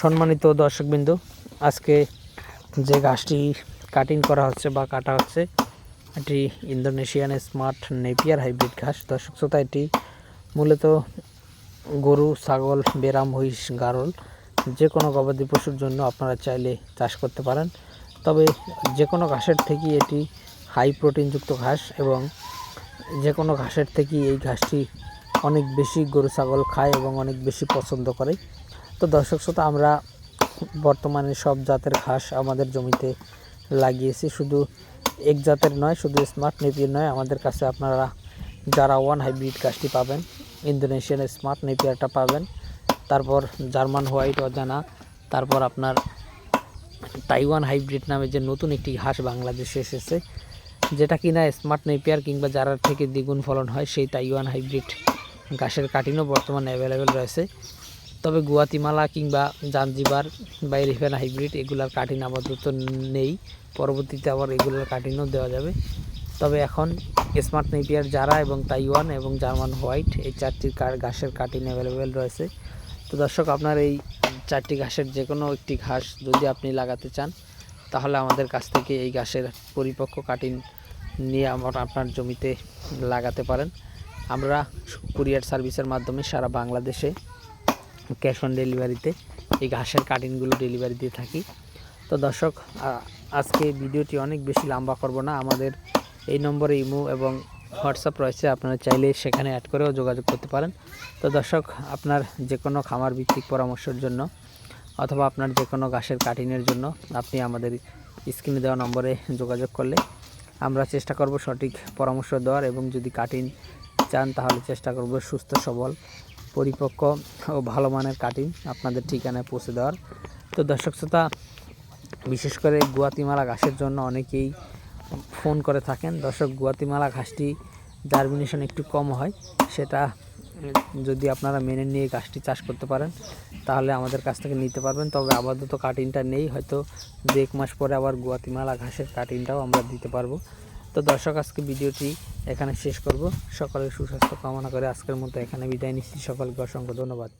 সম্মানিত দর্শকবৃন্দ, আজকে যে গাছটি কাটিং করা হচ্ছে বা কাটা হচ্ছে, এটি ইন্দোনেশিয়ান স্মার্ট নেপিয়ার হাইব্রিড ঘাস। দর্শক শ্রোতা, এটি মূলত গরু, ছাগল, বেরাম হইস গারল যে কোনো গবাদি পশুর জন্য আপনারা চাইলে চাষ করতে পারেন। তবে যে কোনো ঘাসের থেকেই এটি হাই প্রোটিনযুক্ত ঘাস এবং যে কোনো ঘাসের থেকেই এই ঘাসটি অনেক বেশি গরু, ছাগল খায় এবং অনেক বেশি পছন্দ করে। তো দর্শক শ্রোতা, আমরা বর্তমানে সব জাতের ঘাস আমাদের জমিতে লাগিয়েছি। শুধু এক জাতের নয়, শুধু স্মার্ট নেপিয়ার নয়। আমাদের কাছে আপনারা যারা ওয়ান হাইব্রিড ঘাসটি পাবেন ইন্দোনেশিয়ান স্মার্ট নেপিয়ারটা পাবেন, তারপর জার্মান হোয়াইট অজানা, তারপর আপনার তাইওয়ান হাইব্রিড নামে যে নতুন একটি ঘাস বাংলাদেশে এসেছে, যেটা কিনা স্মার্ট নেপিয়ার কিংবা যারার থেকে দ্বিগুণ ফলন হয়, সেই তাইওয়ান হাইব্রিড ঘাসের কাটিনও বর্তমানে অ্যাভেলেবেল রয়েছে। তবে গুয়াতিমালা কিংবা জাঞ্জিবার বা এলিফেন হাইব্রিড, এগুলার কাটিন আপাতত নেই। পরবর্তীতে আবার এগুলোর কাটিনও দেওয়া যাবে। তবে এখন স্মার্ট নেপিয়ার যারা এবং তাইওয়ান এবং জার্মান হোয়াইট এই চারটি ঘাসের কাটিন অ্যাভেলেবেল রয়েছে। তো দর্শক, আপনার এই চারটি ঘাসের যে কোনো একটি ঘাস যদি আপনি লাগাতে চান, তাহলে আমাদের কাছ থেকে এই ঘাসের পরিপক্ক কাটিন নিয়ে আমরা আপনার জমিতে লাগাতে পারেন। আমরা কুরিয়ার সার্ভিসের মাধ্যমে সারা বাংলাদেশে ক্যাশ অন ডেলিভারিতে, এই ঘাসের কাটিংগুলো ডেলিভারি দিয়ে থাকি। তো দর্শক আজকে ভিডিওটি অনেক বেশি লম্বা করব না। আমাদের এই নম্বরে ইমো এবং হোয়াটসঅ্যাপ রয়েছে, আপনারা চাইলে সেখানে অ্যাড করেও যোগাযোগ করতে পারেন। তো দর্শক, আপনার যে কোনো খামার ভিত্তিক পরামর্শের জন্য অথবা আপনার যে কোনো ঘাসের কাটিংয়ের জন্য আপনি আমাদের স্ক্রিনে দেওয়া নম্বরে যোগাযোগ করলে আমরা চেষ্টা করব সঠিক পরামর্শ দেওয়ার এবং যদি কাটিং চান তাহলে চেষ্টা করব সুস্থ সবল পরিপক্ক ও ভালো মানের কাটিং আপনাদের ঠিকানায় পৌঁছে দেওয়ার। তো দর্শক শ্রোতা, বিশেষ করে গুয়াতিমালা ঘাসের জন্য অনেকেই ফোন করে থাকেন। দর্শক, গুয়াতিমালা ঘাসটি জার্মিনেশন একটু কম হয়, সেটা যদি আপনারা মেনে নিয়ে গাছটি চাষ করতে পারেন, তাহলে আমাদের কাছ থেকে নিতে পারবেন। তবে আপাতত কাটিংটা নেই, হয়তো দু এক মাস পরে আবার গুয়াতিমালা ঘাসের কাটিংটাও আমরা দিতে পারব। তো দর্শক, আজকে ভিডিওটি এখানে শেষ করব। সকলের সুস্বাস্থ্য কামনা করে আজকের মতো এখানে বিদায় নিচ্ছি। সকলকে অসংখ্য ধন্যবাদ।